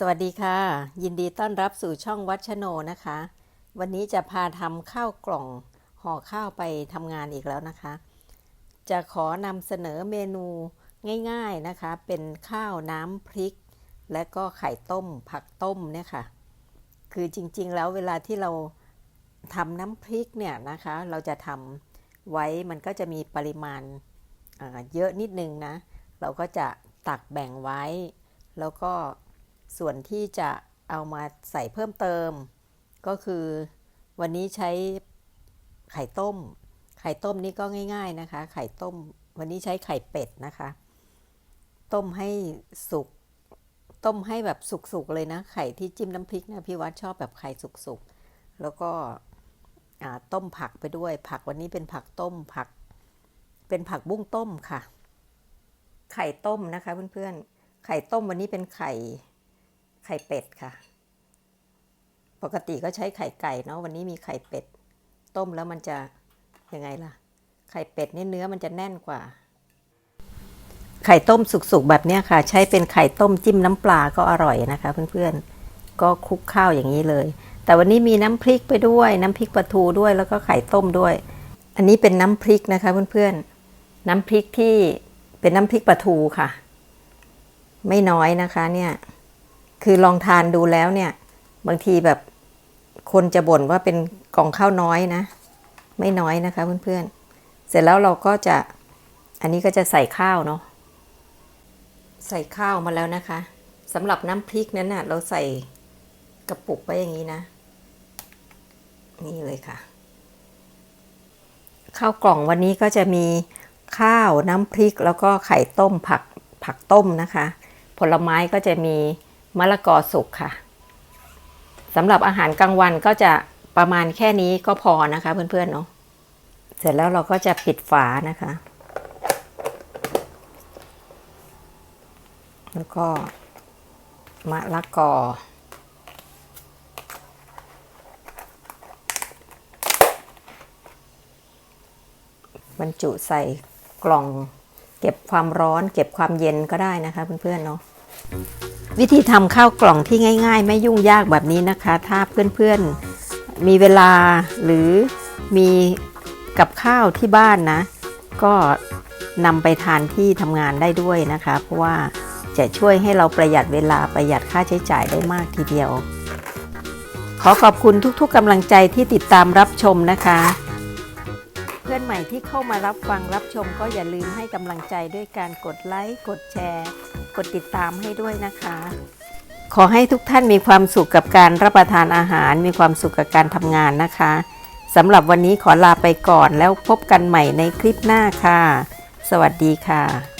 สวัสดีค่ะ ยินดีต้อนรับสู่ช่องวัดชโนนะคะ วันนี้จะพาทำข้าวกล่องห่อข้าวไปทำงานอีกแล้วนะคะ จะขอนำเสนอเมนูง่ายๆนะคะ เป็นข้าวน้ำพริก และก็ไข่ต้มผักต้มเนี่ยค่ะ คือจริงๆแล้วเวลาที่เราทำน้ำพริกเนี่ยนะคะ เราจะทำไว้มันก็จะมีปริมาณเยอะนิดนึงนะ เราก็จะตักแบ่งไว้ แล้วก็ ส่วนที่จะเอามาใส่เพิ่มเติม ก็คือวันนี้ใช้ไข่ต้ม ไข่ต้มนี่ก็ง่าย ๆนะคะ ไข่ต้ม วันนี้ใช้ไข่เป็ดนะคะ ต้มให้สุก ต้มให้แบบสุกๆเลยนะ ไข่ที่จิ้มน้ำพริกนะพี่วัดชอบแบบไข่สุกๆ แล้วก็ต้มผักไปด้วย ผักวันนี้เป็นผักต้มผัก เป็นผักบุ้งต้มค่ะ ไข่ต้มนะคะเพื่อนๆ ไข่ต้มวันนี้เป็นไข่ ไข่เป็ดค่ะ ปกติก็ใช้ไข่ไก่เนาะวันนี้มีไข่เป็ด ต้มแล้วมันจะยังไงล่ะ ไข่เป็ดนี่เนื้อมันจะแน่นกว่า ไข่ต้มสุกๆแบบเนี้ยค่ะ ใช้เป็นไข่ต้มจิ้มน้ำปลาก็อร่อยนะคะ เพื่อนๆ ก็คลุกข้าวอย่างนี้เลย แต่วันนี้มีน้ำพริกไปด้วย น้ำพริกปลาทูด้วยแล้วก็ไข่ต้มด้วย อันนี้เป็นน้ำพริกนะคะเพื่อนๆ น้ำพริกที่เป็นน้ำพริกปลาทูค่ะ ไม่น้อยนะคะเนี่ย คือลองทานดูแล้วเนี่ย บางทีแบบคนจะบ่นว่าเป็นกล่องข้าวน้อยนะ ไม่น้อยนะคะเพื่อนๆ เสร็จแล้วเราก็จะอันนี้ก็จะใส่ข้าวเนาะใส่ข้าวมาแล้วนะคะสำหรับน้ำพริกนั้นน่ะ เราใส่กระปุกไว้อย่างนี้นะ นี่เลยค่ะ ข้าวกล่องวันนี้ก็จะมีข้าวน้ำพริกแล้วก็ไข่ต้มผักผักต้มนะคะ ผลไม้ก็จะมี มะละกอสุกค่ะสำหรับอาหารกลางวันก็จะประมาณแค่นี้ก็พอนะคะ เพื่อนๆเนาะเสร็จแล้วเราก็จะปิดฝานะคะ แล้วก็มะละกอบรรจุใส่กล่อง เก็บความร้อน เก็บความเย็นก็ได้นะคะ เพื่อนๆเนาะ วิธีทำข้าวกล่องที่ง่าย ๆ ไม่ยุ่งยากแบบนี้นะคะ ถ้าเพื่อนๆมีเวลาหรือมีกับข้าวที่บ้านนะ ก็นำไปทานที่ทำงานได้ด้วยนะคะ เพราะว่าจะช่วยให้เราประหยัดเวลาประหยัดค่าใช้จ่ายได้มากทีเดียว ขอขอบคุณทุกๆกำลังใจที่ติดตามรับชมนะคะ เพื่อนใหม่ที่เข้ามารับฟังรับชมก็อย่าลืมให้กำลังใจด้วยการกดไลค์กดแชร์ กดติดตามให้ด้วยนะคะ ขอให้ทุกท่านมีความสุขกับการรับประทานอาหาร มีความสุขกับการทำงานนะคะสำหรับวันนี้ขอลาไปก่อนแล้วพบกันใหม่ในคลิปหน้าค่ะ สวัสดีค่ะ